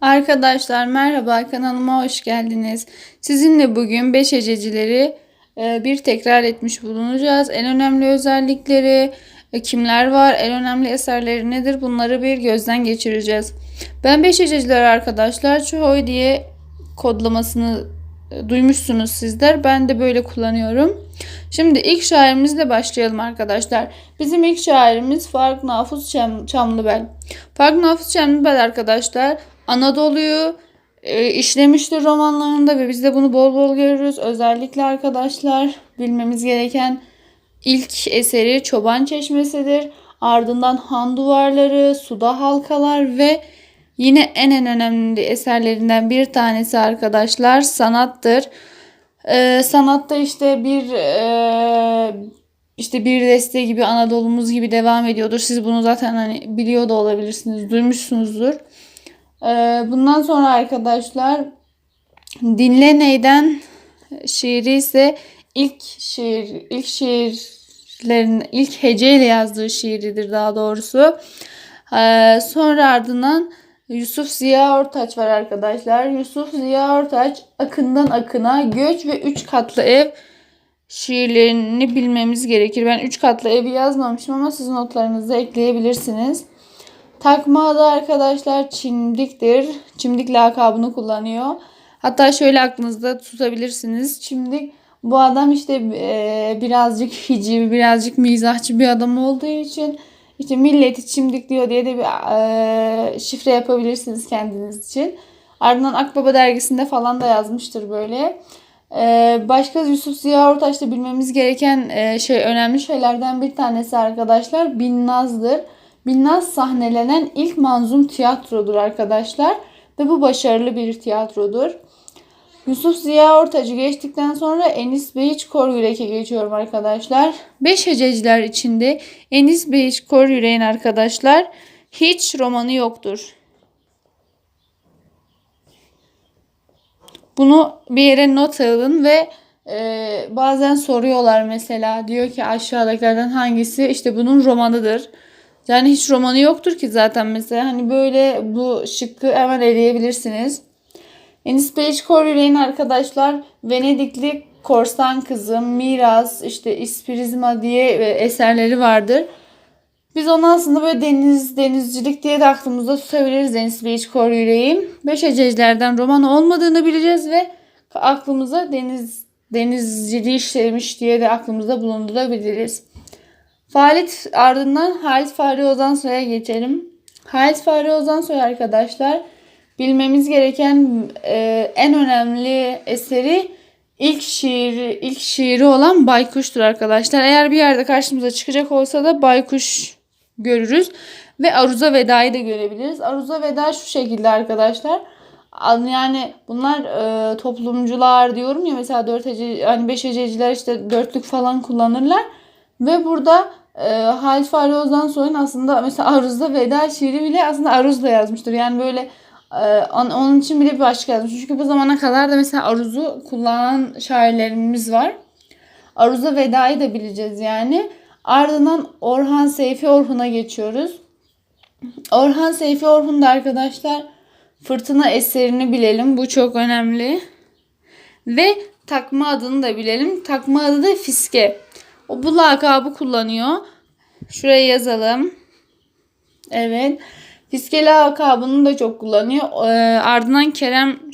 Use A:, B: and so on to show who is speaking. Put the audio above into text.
A: Arkadaşlar merhaba kanalıma hoş geldiniz. Sizinle bugün 5 hececileri e, bir tekrar etmiş bulunacağız. En önemli özellikleri, e, kimler var, en önemli eserleri nedir bunları bir gözden geçireceğiz. Ben 5 hececiler arkadaşlar Çoğuy diye kodlamasını e, duymuşsunuz sizler. Ben de böyle kullanıyorum. Şimdi ilk şairimizle başlayalım arkadaşlar. Bizim ilk şairimiz Faruk Nafız Çam Çamlıbel. Faruk Nafız Çamlıbel arkadaşlar Anadolu'yu e, işlemiştir romanlarında ve biz de bunu bol bol görürüz. Özellikle arkadaşlar bilmemiz gereken ilk eseri Çoban Çeşmesi'dir. Ardından Han Duvarları, Suda Halkalar ve yine en en önemli eserlerinden bir tanesi arkadaşlar sanattır. Ee, sanatta işte bir e, işte bir deste gibi Anadolu'muz gibi devam ediyordur. Siz bunu zaten hani biliyor da olabilirsiniz, duymuşsunuzdur. Ee, bundan sonra arkadaşlar Dinle Ney'den şiiri ise ilk şiir, ilk şiirlerin ilk heceyle yazdığı şiiridir daha doğrusu. Ee, sonra ardından Yusuf Ziya Ortaç var arkadaşlar. Yusuf Ziya Ortaç Akından Akına Göç ve Üç Katlı Ev şiirlerini bilmemiz gerekir. Ben üç katlı evi yazmamışım ama siz notlarınızı ekleyebilirsiniz. Takma adı arkadaşlar Çimdik'tir. Çimdik lakabını kullanıyor. Hatta şöyle aklınızda tutabilirsiniz. Çimdik bu adam işte birazcık hiciv, birazcık mizahçı bir adam olduğu için işte milleti çimdik diyor diye de bir e, şifre yapabilirsiniz kendiniz için. Ardından Akbaba dergisinde falan da yazmıştır böyle. E, başka Yusuf Ziya Ortaç'ta bilmemiz gereken e, şey önemli şeylerden bir tanesi arkadaşlar Binnaz'dır. Binnaz sahnelenen ilk manzum tiyatrodur arkadaşlar ve bu başarılı bir tiyatrodur. Yusuf Ziya Ortacı geçtikten sonra Enis Beyiç Kor Yürek'e geçiyorum arkadaşlar. Beş hececiler içinde Enis Beyiç Kor Yürek'in arkadaşlar hiç romanı yoktur. Bunu bir yere not alın ve e, bazen soruyorlar mesela diyor ki aşağıdakilerden hangisi işte bunun romanıdır. Yani hiç romanı yoktur ki zaten mesela hani böyle bu şıkkı hemen eleyebilirsiniz. Enis Beyiçkor Yüreğin arkadaşlar Venedikli Korsan Kızım, Miras, işte İspirizma diye e, eserleri vardır. Biz onu aslında böyle deniz, denizcilik diye de aklımızda tutabiliriz Enis Beyiçkor Yüreğin. Beş Ececilerden roman olmadığını bileceğiz ve aklımıza deniz denizciliği işlemiş diye de aklımızda bulundurabiliriz. Falit ardından Halit Fahri Ozansoy'a geçelim. Halit Fahri Ozansoy arkadaşlar bilmemiz gereken e, en önemli eseri ilk şiiri ilk şiiri olan Baykuş'tur arkadaşlar. Eğer bir yerde karşımıza çıkacak olsa da Baykuş görürüz ve Aruza Veda'yı da görebiliriz. Aruza Veda şu şekilde arkadaşlar. Yani bunlar e, toplumcular diyorum ya mesela 4 hece hani 5 hececiler işte dörtlük falan kullanırlar. Ve burada e, Halit Fahri Ozan Soy'un aslında mesela Aruz'da Veda şiiri bile aslında Aruz'la yazmıştır. Yani böyle onun için bile bir başka yazmış. Çünkü bu zamana kadar da mesela Aruz'u kullanan şairlerimiz var. Aruz'a Veda'yı da bileceğiz yani. Ardından Orhan Seyfi Orhun'a geçiyoruz. Orhan Seyfi Orhun da arkadaşlar Fırtına eserini bilelim. Bu çok önemli. Ve takma adını da bilelim. Takma adı da Fiske. O bu lakabı kullanıyor. Şuraya yazalım. Evet. Fiske lakabını da çok kullanıyor. Ee, ardından Kerem